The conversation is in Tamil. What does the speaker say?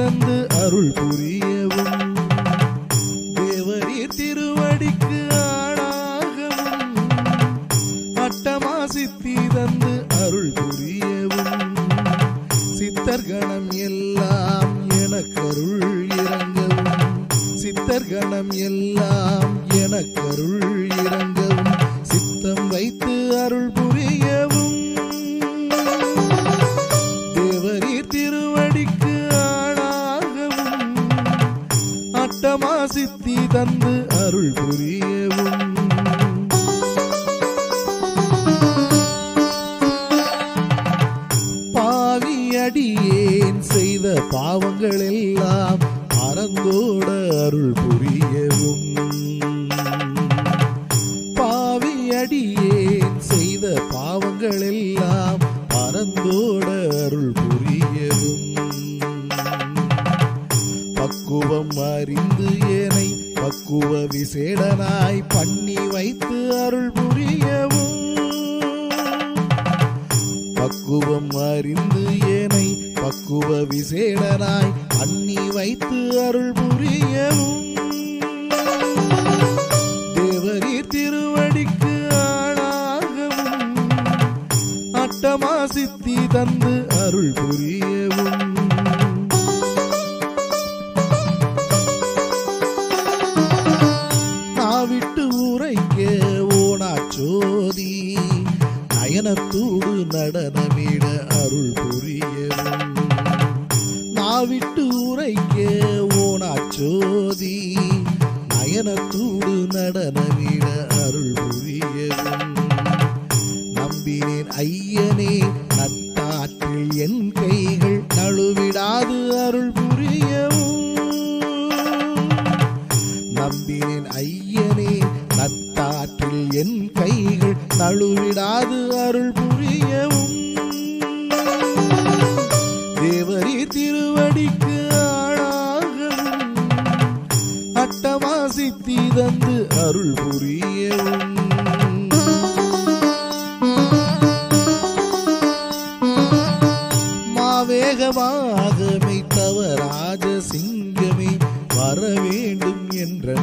புரியவும். தேவரீர் திருவடிக்கு ஆளாகவும். அட்டமா சித்தி தந்து அருள் புரியவும். சித்தர்கணம் எல்லாம் எனக்கருள் இறங்கவும். சித்தர்கணம் எல்லாம் எனக்கருள் இறங்கவும். சித்தம் வைத்து அருள் புரியவும் அட்டமா சித்தி தந்து அருள் புரியவும். பாவியடியேன் செய்த பாவங்கள் எல்லாம் மறந்தோட அருள் புரியவும். பாவியடியேன் செய்த பாவங்கள் எல்லாம் மறந்தோட அருள் பக்குவம் அறிந்து ஏனை பக்குவ விசேடனாய் பண்ணி வைத்து அருள் புரியவும். பக்குவம் அறிந்து ஏனை பக்குவ விசேடனாய் பண்ணி வைத்து அருள் புரியவும். தேவரீர் திருவடிக்கு ஆளாகவும் அட்டமா சித்தி தந்து அருள் புரிய நயனத்தூடு நடனமிட அருள் புரியவும். நாவிட்டு உரைக்க ஓனாச்சோதி நயனத்தூடு நடனமிட அருள் புரியவும். நம்பினேன் ஐயனே நட்டாற்றில் என் கைகள் நழுவிடாது அருள் புரியவும். நம்பினேன் ஐயனே காற்றில் என் கைகள் தழுவிடாது அருள் புரியவும். தேவரி திருவடிக்கு ஆளாகவும் அட்டவாசி தீதந்து அருள் புரியவும். மாவேகமாக மெய்த்தவராஜ சிங்கமே வர வேண்டும் என்ற